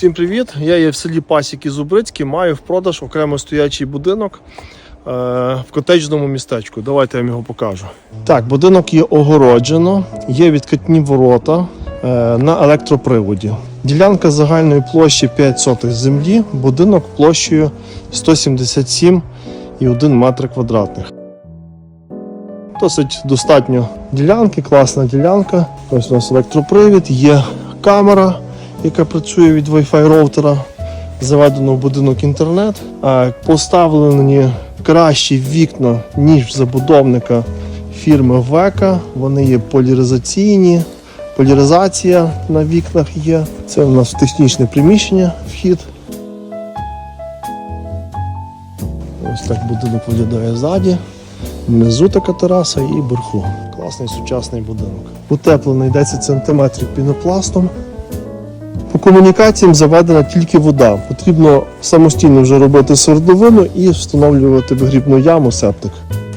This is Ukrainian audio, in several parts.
Всім привіт! Я є в селі Пасіки Зубрицькі, маю в продаж окремо стоячий будинок е, в котеджному містечку. Давайте я вам його покажу. Так, будинок є огороджено, є відкатні ворота е, на електроприводі. Ділянка загальної площі 5 сотих землі, будинок площею 177,1 метр квадратних. Досить достатньо ділянки, класна ділянка. Ось у нас електропривід, є камера, яка працює від Wi-Fi роутера. Заведено в будинок інтернет. Поставлені кращі вікна, ніж забудовника фірми Века. Вони є поляризаційні. Поляризація на вікнах є. Це у нас технічне приміщення, вхід. Ось так будинок виглядає ззаді. Внизу така тераса і верху. Класний сучасний будинок. Утеплений 10 см пінопластом. По комунікаціям заведена тільки вода. Потрібно самостійно вже робити свердловину і встановлювати вигрібну яму септик.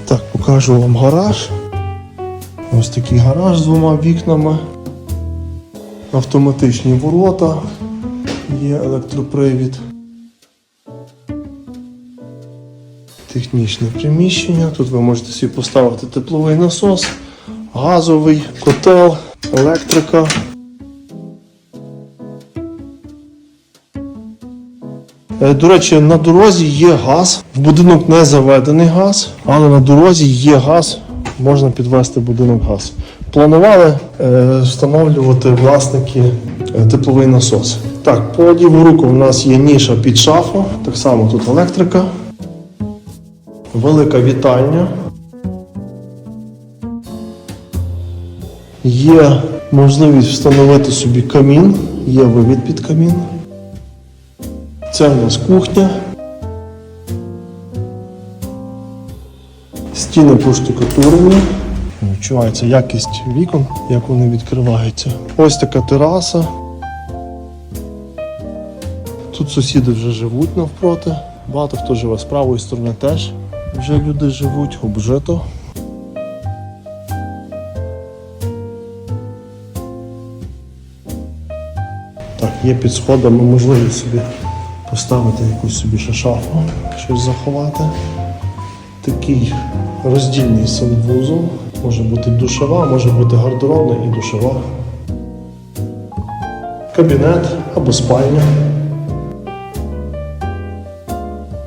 Так, покажу вам гараж. Ось такий гараж з двома вікнами. Автоматичні ворота. Є електропривід. Технічне приміщення. Тут ви можете собі поставити тепловий насос, газовий, котел, електрика. До речі, на дорозі є газ. В будинок не заведений газ, але на дорозі є газ, можна підвести будинок газ. Планували е, встановлювати власники е, тепловий насос. Так, по ліву руку у нас є ніша під шафу, так само тут електрика. Велика вітальня. Є можливість встановити собі камін, є вивід під камін. Це у нас кухня. Стіни проштукатурені. Відчувається якість вікон, як вони відкриваються. Ось така тераса. Тут сусіди вже живуть навпроти. Багато хто живе з правої сторони теж. Вже люди живуть, обжито. Так, є під сходами можливість собі поставити якусь собі ще шафу, щось заховати. Такий роздільний санвузол. Може бути душова, може бути гардеробна і душова. Кабінет або спальня.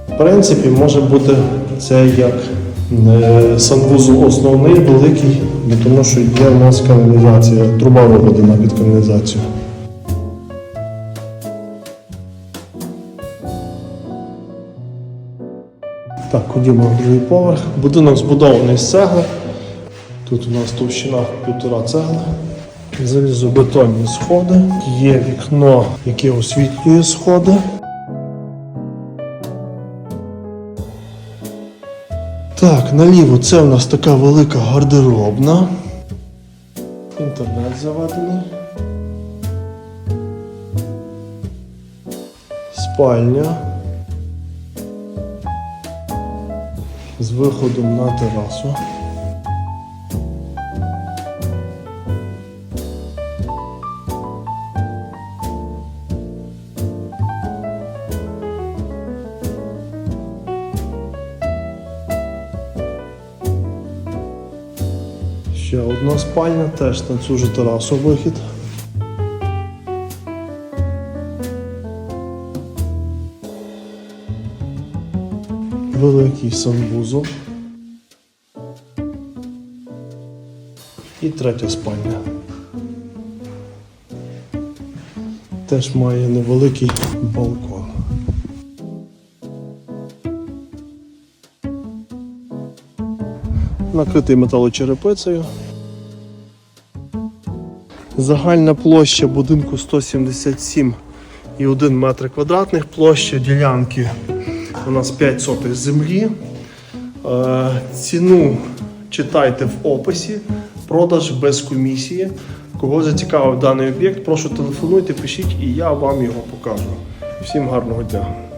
В принципі, може бути це як е, санвузол основний, великий, тому що є у нас каналізація, труба виведена під каналізацію. Так, ходімо на другий поверх. Будинок збудований з цегли. Тут у нас товщина півтора цегли. Залізобетонні сходи. Є вікно, яке освітлює сходи. Так, наліво це у нас така велика гардеробна. Інтернет заведений. Спальня. З виходом на терасу. Ще одна спальня, теж на цю ж терасу вихід. Великий санвузол. І третя спальня. Теж має невеликий балкон. накритий металочерепицею. Загальна площа будинку 177,1 метр квадратних. Площа ділянки у нас 5 сотих землі. Е, Ціну читайте в описі. Продаж без комісії. Кого зацікавив даний об'єкт, прошу телефонуйте, пишіть і я вам його покажу. Всім гарного дня!